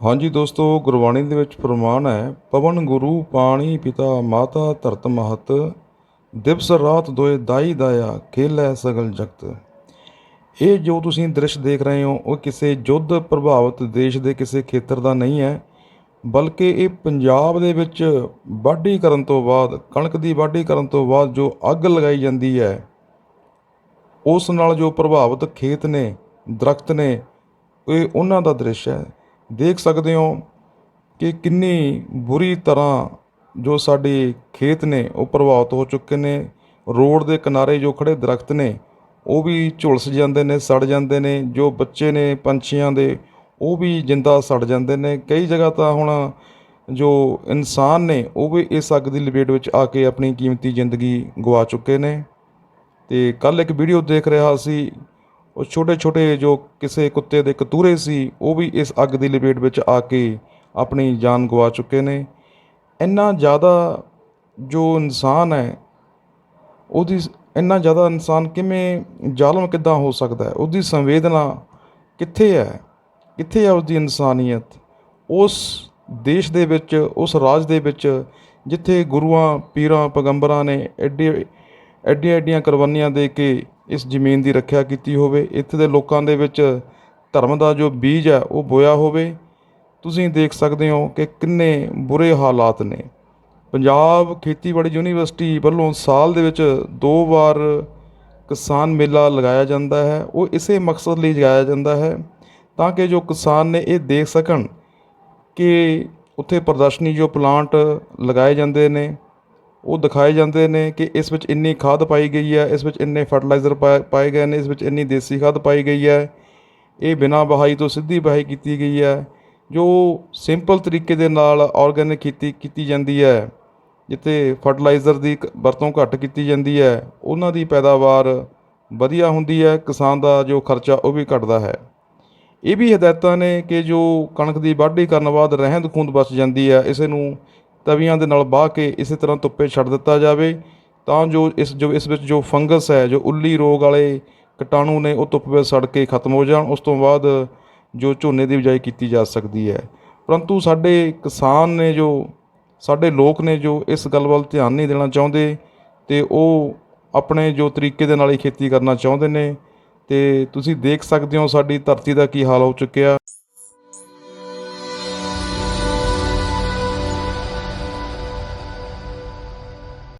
ਹਾਂਜੀ ਦੋਸਤੋ, ਗੁਰਬਾਣੀ ਦੇ ਵਿੱਚ ਫਰਮਾਨ ਹੈ, ਪਵਨ ਗੁਰੂ ਪਾਣੀ ਪਿਤਾ ਮਾਤਾ ਧਰਤ ਮਹਤ, ਦਿਵਸ ਰਾਤ ਦੋਏ ਦਾਈ ਦਾਇਆ, ਖੇਲੈ ਸਗਲ ਜਗਤ। ਇਹ ਜੋ ਤੁਸੀਂ ਦ੍ਰਿਸ਼ ਦੇਖ ਰਹੇ ਹੋ, ਉਹ ਕਿਸੇ ਯੁੱਧ ਪ੍ਰਭਾਵਿਤ ਦੇਸ਼ ਦੇ ਕਿਸੇ ਖੇਤਰ ਦਾ ਨਹੀਂ ਹੈ, ਬਲਕਿ ਇਹ ਪੰਜਾਬ ਦੇ ਵਿੱਚ ਵਾਢੀ ਕਰਨ ਤੋਂ ਬਾਅਦ, ਕਣਕ ਦੀ ਵਾਢੀ ਕਰਨ ਤੋਂ ਬਾਅਦ ਜੋ ਅੱਗ ਲਗਾਈ ਜਾਂਦੀ ਹੈ, ਉਸ ਨਾਲ ਜੋ ਪ੍ਰਭਾਵਿਤ ਖੇਤ ਨੇ, ਦਰਖਤ ਨੇ, ਇਹ ਉਹਨਾਂ ਦਾ ਦ੍ਰਿਸ਼ ਹੈ। ਦੇਖ ਸਕਦੇ ਹੋ ਕਿ ਕਿੰਨੀ ਬੁਰੀ ਤਰ੍ਹਾਂ ਜੋ ਸਾਡੇ ਖੇਤ ਨੇ ਉਹ ਪ੍ਰਭਾਵਿਤ ਹੋ ਚੁੱਕੇ ਨੇ। ਰੋਡ ਦੇ ਕਿਨਾਰੇ ਜੋ ਖੜੇ ਦਰਖਤ ਨੇ, ਉਹ ਵੀ ਝੁਲਸ ਜਾਂਦੇ ਨੇ, ਸੜ ਜਾਂਦੇ ਨੇ। ਜੋ ਬੱਚੇ ਨੇ, ਪੰਛੀਆਂ ਦੇ, ਉਹ ਵੀ ਜਿੰਦਾ ਸੜ ਜਾਂਦੇ ਨੇ। ਕਈ ਜਗ੍ਹਾ ਤਾਂ ਹੁਣ ਜੋ ਇਨਸਾਨ ਨੇ, ਉਹ ਵੀ ਇਸ ਅੱਗ ਦੀ ਲਪੇਟ ਵਿੱਚ ਆ ਕੇ ਆਪਣੀ ਕੀਮਤੀ ਜ਼ਿੰਦਗੀ ਗਵਾ ਚੁੱਕੇ ਨੇ। ਤੇ ਕੱਲ ਇੱਕ ਵੀਡੀਓ ਦੇਖ ਰਿਹਾ ਸੀ ਉਹ ਛੋਟੇ ਛੋਟੇ ਜੋ ਕਿਸੇ ਕੁੱਤੇ ਦੇ ਕਤੂਰੇ ਸੀ, ਉਹ ਵੀ ਇਸ ਅੱਗ ਦੀ ਲਪੇਟ ਵਿੱਚ ਆ ਕੇ ਆਪਣੀ ਜਾਨ ਗਵਾ ਚੁੱਕੇ ਨੇ। ਇੰਨਾ ਜ਼ਿਆਦਾ ਜੋ ਇਨਸਾਨ ਹੈ, ਉਹਦੀ ਇੰਨਾ ਜ਼ਿਆਦਾ ਇਨਸਾਨ ਕਿਵੇਂ ਜ਼ਾਲਮ ਕਿੱਦਾਂ ਹੋ ਸਕਦਾ ਹੈ? ਉਹਦੀ ਸੰਵੇਦਨਾ ਕਿੱਥੇ ਹੈ? ਕਿੱਥੇ ਹੈ ਉਹਦੀ ਇਨਸਾਨੀਅਤ? ਉਸ ਦੇਸ਼ ਦੇ ਵਿੱਚ, ਉਸ ਰਾਜ ਦੇ ਵਿੱਚ, ਜਿੱਥੇ ਗੁਰੂਆਂ, ਪੀਰਾਂ, ਪੈਗੰਬਰਾਂ ਨੇ ਐਡੇ ਐਡੀਆਂ ਐਡੀਆਂ ਕੁਰਬਾਨੀਆਂ ਦੇ ਕੇ ਇਸ ਜ਼ਮੀਨ ਦੀ ਰੱਖਿਆ ਕੀਤੀ ਹੋਵੇ। ਇੱਥੇ ਦੇ ਲੋਕਾਂ ਦੇ ਵਿੱਚ ਧਰਮ ਦਾ ਜੋ ਬੀਜ ਹੈ, ਉਹ ਬੋਇਆ ਹੋਵੇ। ਤੁਸੀਂ ਦੇਖ ਸਕਦੇ ਹੋ ਕਿ ਕਿੰਨੇ ਬੁਰੇ ਹਾਲਾਤ ਨੇ। ਪੰਜਾਬ ਖੇਤੀਬਾੜੀ ਯੂਨੀਵਰਸਿਟੀ ਵੱਲੋਂ ਸਾਲ ਦੇ ਵਿੱਚ ਦੋ ਵਾਰ ਕਿਸਾਨ ਮੇਲਾ ਲਗਾਇਆ ਜਾਂਦਾ ਹੈ। ਉਹ ਇਸੇ ਮਕਸਦ ਲਈ ਲਗਾਇਆ ਜਾਂਦਾ ਹੈ ਤਾਂ ਕਿ ਜੋ ਕਿਸਾਨ ਨੇ ਇਹ ਦੇਖ ਸਕਣ ਕਿ ਉੱਥੇ ਪ੍ਰਦਰਸ਼ਨੀ ਜੋ ਪਲਾਂਟ ਲਗਾਏ ਜਾਂਦੇ ਨੇ ਉਹ ਦਿਖਾਏ ਜਾਂਦੇ ਨੇ ਕਿ ਇਸ ਵਿੱਚ ਇੰਨੀ ਖਾਦ ਪਾਈ ਗਈ ਹੈ, ਇਸ ਵਿੱਚ ਇੰਨੇ ਫਰਟੀਲਾਈਜ਼ਰ ਪਾਏ ਗਏ ਨੇ, ਇਸ ਵਿੱਚ ਇੰਨੀ ਦੇਸੀ ਖਾਦ ਪਾਈ ਗਈ ਹੈ। ਇਹ ਬਿਨਾਂ ਬਹਾਈ ਤੋਂ ਸਿੱਧੀ ਬਹਾਈ ਕੀਤੀ ਗਈ ਹੈ, ਜੋ ਸਿੰਪਲ ਤਰੀਕੇ ਦੇ ਨਾਲ ਆਰਗੈਨਿਕ ਖੇਤੀ ਕੀਤੀ ਜਾਂਦੀ ਹੈ, ਜਿੱਥੇ ਫਰਟੀਲਾਈਜ਼ਰ ਦੀ ਕ- ਵਰਤੋਂ ਘੱਟ ਕੀਤੀ ਜਾਂਦੀ ਹੈ। ਉਹਨਾਂ ਦੀ ਪੈਦਾਵਾਰ ਵਧੀਆ ਹੁੰਦੀ ਹੈ, ਕਿਸਾਨ ਦਾ ਜੋ ਖਰਚਾ ਉਹ ਵੀ ਘਟਦਾ ਹੈ। ਇਹ ਵੀ ਹਦਾਇਤਾਂ ਨੇ ਕਿ ਜੋ ਕਣਕ ਦੀ ਵਾਢੀ ਕਰਨ ਬਾਅਦ ਰਹਿੰਦ ਖੂੰਦ ਬਚ ਜਾਂਦੀ ਹੈ ਇਸੇ ਨੂੰ ਤਵੀਆਂ ਦੇ ਨਾਲ ਬਾਹ ਕੇ ਇਸੇ ਤਰ੍ਹਾਂ ਧੁੱਪੇ ਛੱਡ ਦਿੱਤਾ ਜਾਵੇ, ਤਾਂ ਜੋ ਇਸ ਜੋ ਇਸ ਵਿੱਚ ਜੋ ਫੰਗਸ ਹੈ, ਜੋ ਉੱਲੀ ਰੋਗ ਵਾਲੇ ਕੀਟਾਣੂ ਨੇ ਉਹ ਧੁੱਪ ਵਿੱਚ ਸੜ ਕੇ ਖਤਮ ਹੋ ਜਾਣ, ਉਸ ਤੋਂ ਬਾਅਦ ਜੋ ਝੋਨੇ ਦੀ ਬਿਜਾਈ ਕੀਤੀ ਜਾ ਸਕਦੀ ਹੈ। ਪਰੰਤੂ ਸਾਡੇ ਕਿਸਾਨ ਨੇ ਜੋ, ਸਾਡੇ ਲੋਕ ਨੇ ਜੋ ਇਸ ਗੱਲ ਵੱਲ ਧਿਆਨ ਨਹੀਂ ਦੇਣਾ ਚਾਹੁੰਦੇ, ਤੇ ਉਹ ਆਪਣੇ ਜੋ ਤਰੀਕੇ ਦੇ ਨਾਲ ਹੀ ਖੇਤੀ ਕਰਨਾ ਚਾਹੁੰਦੇ ਨੇ, ਤੇ ਤੁਸੀਂ ਦੇਖ ਸਕਦੇ ਹੋ ਸਾਡੀ ਧਰਤੀ ਦਾ ਕੀ ਹਾਲ ਹੋ ਚੁੱਕਿਆ।